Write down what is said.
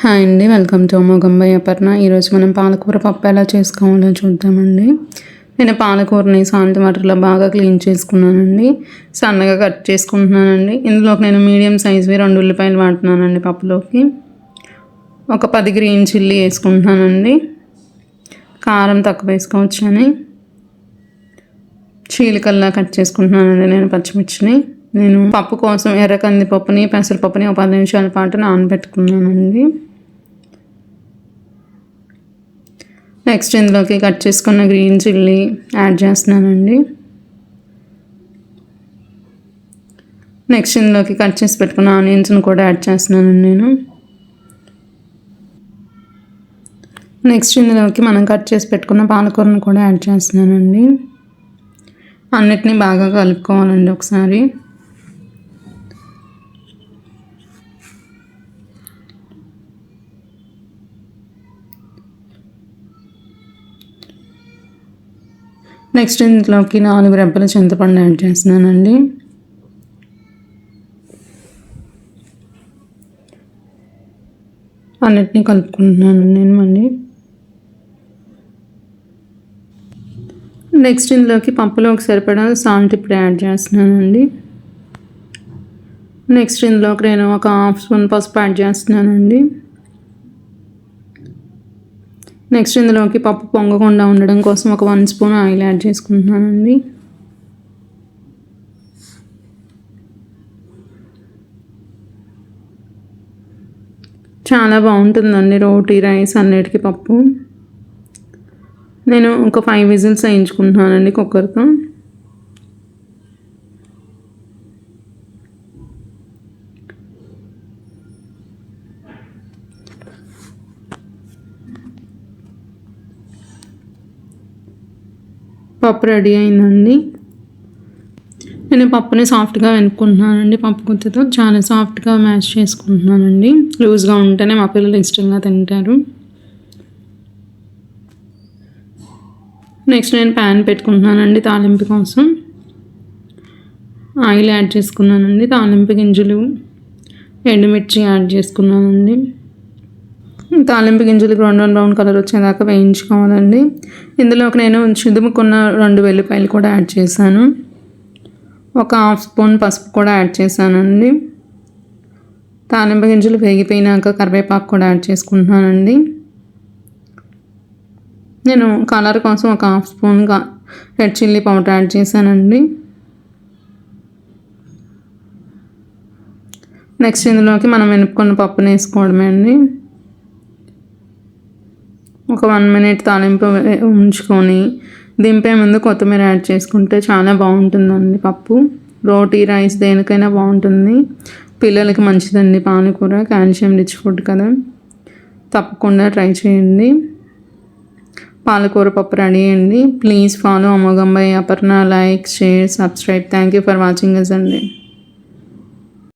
Hi అండి welcome to మొగంబై Aparna. ఈరోజు మనం పాలకూర పప్పు ఎలా చేసుకోవాలో చూద్దామండి. నేను పాలకూరని సాల్ట్ వాటర్లో బాగా క్లీన్ చేసుకున్నానండి. సన్నగా కట్ చేసుకుంటున్నానండి. ఇందులో నేను మీడియం సైజ్వి రెండు ఉల్లిపాయలు వాడుతున్నానండి పప్పులోకి. ఒక పది గ్రీన్ చిల్లీ వేసుకుంటున్నానండి. కారం తక్కువ వేసుకోవచ్చని. చీలికల్లా కట్ చేసుకుంటున్నానండి నేను పచ్చిమిర్చిని. నేను పప్పు కోసం ఎర్ర కందిపప్పుని పెసరపప్పుని ఒక పది నిమిషాల పాటు నానబెట్టుకున్నానండి. నెక్స్ట్ ఇందులోకి కట్ చేసుకున్న గ్రీన్ చిల్లీ యాడ్ చేస్తున్నానండి. నెక్స్ట్ ఇందులోకి కట్ చేసి పెట్టుకున్న ఆనియన్స్ని కూడా యాడ్ చేస్తున్నానండి నేను. నెక్స్ట్ ఇందులోకి మనం కట్ చేసి పెట్టుకున్న పాలకూరను కూడా యాడ్ చేస్తున్నానండి. అన్నిటినీ బాగా కలుపుకోవాలండి ఒకసారి. నెక్స్ట్ ఇంట్లోకి నాలుగు రెబ్బల చింతపండు యాడ్ చేస్తున్నానండి. అన్నిటినీ కలుపుకుంటున్నాను నేను మళ్ళీ. నెక్స్ట్ ఇందులోకి పప్పులోకి సరిపడా సాల్ట్ ఇప్పుడు యాడ్ చేస్తున్నానండి. నెక్స్ట్ ఇందులోకి నేను ఒక హాఫ్ స్పూన్ పసుపు యాడ్ చేస్తున్నానండి. నెక్స్ట్ ఇందులోకి పప్పు పొంగకుండా ఉండడం కోసం ఒక వన్ స్పూన్ ఆయిల్ యాడ్ చేసుకుంటున్నానండి. చాలా బాగుంటుందండి రోటీ రైస్ అన్నిటికీ పప్పు. నేను ఒక ఫైవ్ విజిల్స్ వేయించుకుంటున్నానండి కుక్కర్తో. పప్పు రెడీ అయిందండి. నేను పప్పుని సాఫ్ట్గా వెనుక్కుంటున్నానండి. పప్పు గుత్తితో చాలా సాఫ్ట్గా మ్యాష్ చేసుకుంటున్నానండి. లూజ్గా ఉంటేనే మా పిల్లలు ఇష్టంగా తింటారు. నెక్స్ట్ నేను ప్యాన్ పెట్టుకుంటున్నానండి తాలింపు కోసం. ఆయిల్ యాడ్ చేసుకున్నానండి. తాలింపు గింజలు ఎండుమిర్చి యాడ్ చేసుకున్నానండి. తాలింపు గింజలు బ్రౌన్ బ్రౌన్ కలర్ వచ్చేదాకా వేయించుకోవాలండి. ఇందులోకి నేను చిదుముకున్న రెండు వెల్లిపాయలు కూడా యాడ్ చేశాను. ఒక హాఫ్ స్పూన్ పసుపు కూడా యాడ్ చేశానండి. తాలింపు గింజలు వేగిపోయినాక కరివేపాకు కూడా యాడ్ చేసుకుంటున్నానండి. నేను కలర్ కోసం ఒక half spoon red chilli powder add చేశానండి. నెక్స్ట్ ఇందులోకి మనం వెనుక్కున్న పప్పుని వేసుకోవడమే అండి. ఒక వన్ మినిట్ తాలింపు ఉంచుకొని దింపే ముందు కొత్తిమీర యాడ్ చేసుకుంటే చాలా బాగుంటుందండి పప్పు. రోటీ రైస్ దేనికైనా బాగుంటుంది. పిల్లలకి మంచిదండి పాలకూర కాల్షియం రిచ్ ఫుడ్ కదా. తప్పకుండా ట్రై చేయండి. పాలకూర పప్పు రెడీ అండి please follow అమోఘంబై Aparna. Like share subscribe thank you for watching us అండి.